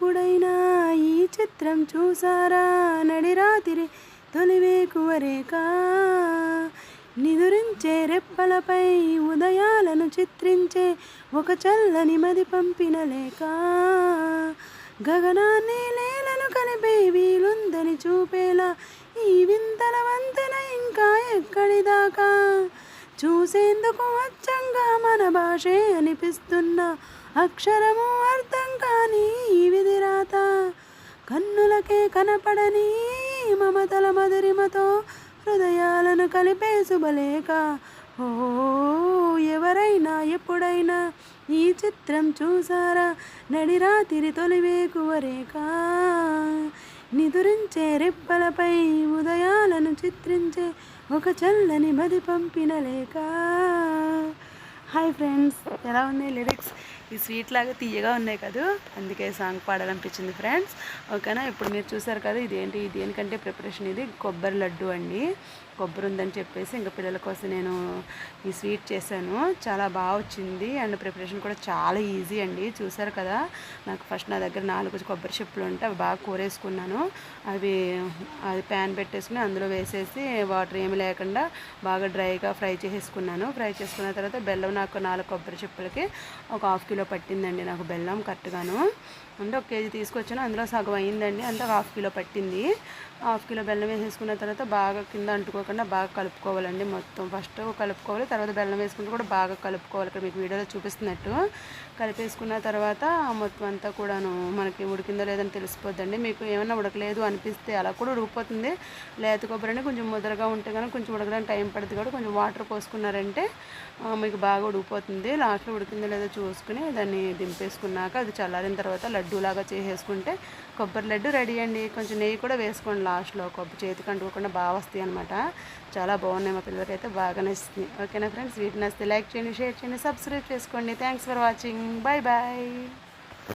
ఎప్పుడైనా ఈ చిత్రం చూసారా? నడిరాతిరి తొలివేకువరేక నిదురించే రెప్పలపై ఉదయాలను చిత్రించే ఒక చల్లని మది పంపిన లేక? గగనాన్ని నేలను కలిపే వీలుందని చూపేలా ఈ వింతల వంతెన ఇంకా ఎక్కడిదాకా? చూసేందుకు అచ్చంగా మన భాషే అనిపిస్తున్న అక్షరము అర్థం కానీ మమత. కన్నులకే కనపడని మమతల మధురిమతో హృదయాలను కలిపే శుభలేఖ. ఓ ఎవరైనా ఎప్పుడైనా ఈ చిత్రం చూసారా? నడిరాతిరి తొలివేకువరేక నిదురించే రెప్పలపై ఉదయాలను చిత్రించే ఒక చల్లని మది పంపిన లేక హాయ్ ఫ్రెండ్స్ ఎలా ఉన్నాయి లిరిక్స్? ఈ స్వీట్ లాగా తీయగా ఉన్నాయి కదా? అందుకే సాంగ్ పాడాలనిపించింది ఫ్రెండ్స్ ఓకేనా? ఇప్పుడు మీరు చూసారు కదా ఇదేంటి? దేనికంటే ప్రిపరేషన్ ఇది? కొబ్బరి లడ్డు అండి. కొబ్బరి ఉందని చెప్పేసి ఇంకా పిల్లల కోసం నేను ఈ స్వీట్ చేశాను. చాలా బాగా వచ్చింది. అండ్ ప్రిపరేషన్ కూడా చాలా ఈజీ అండి. చూసారు కదా? నాకు ఫస్ట్ నా దగ్గర నాలుగు కొబ్బరి చెప్పులు ఉంటే అవి బాగా కూరేసుకున్నాను. అవి అది ప్యాన్ పెట్టేసుకుని అందులో వేసేసి వాటర్ ఏమి లేకుండా బాగా డ్రైగా ఫ్రై చేసేసుకున్నాను. ఫ్రై చేసుకున్న తర్వాత బెల్లం నాకు నాలుగు కొబ్బరి చెప్పులకి ఒక హాఫ్ కిలో పట్టిందండి నాకు బెల్లం కరెక్ట్గాను. అంటే ఒక కేజీ తీసుకొచ్చాను అందులో సగం అయిందండి. అంతా హాఫ్ కిలో పట్టింది. హాఫ్ కిలో బెల్లం వేసేసుకున్న తర్వాత బాగా కింద అంటుకోకుండా బాగా కలుపుకోవాలండి మొత్తం. ఫస్ట్ కలుపుకోవాలి తర్వాత బెల్లం వేసుకుంటే కూడా బాగా కలుపుకోవాలి. ఇక్కడ మీకు వీడియోలో చూపిస్తున్నట్టు. కలిపేసుకున్న తర్వాత మొత్తం అంతా కూడాను మనకి ఉడికిందో లేదని తెలిసిపోద్దండి. మీకు ఏమైనా ఉడకలేదు అనిపిస్తే అలా కూడా ఉడికిపోతుంది. లేత కొబ్బరి కొంచెం ముదరగా ఉంటే కనుక కొంచెం ఉడకడానికి టైం పడుతుంది కూడా కొంచెం వాటర్ పోసుకున్నారంటే మీకు బాగా ఉడికిపోతుంది. లాస్ట్లో ఉడికిందో లేదో చూసుకుని దాన్ని దింపేసుకున్నాక అది చల్లారిన తర్వాత లడ్డూలాగా చేసేసుకుంటే కొబ్బరి లడ్డు రెడీ అండి. కొంచెం నెయ్యి కూడా వేసుకోండి లాస్ట్లో. కొబ్బరి చేతికి అంటుకోకుండా బాగా వస్తాయి అనమాట చాలా బాగున్నాయి మా పిల్లలకి అయితే బాగా నచ్చింది ఓకేనా ఫ్రెండ్స్? వీటిని నచ్చితే లైక్ చేయండి షేర్ చేయండి సబ్స్క్రైబ్ చేసుకోండి. Thanks for watching. Bye bye.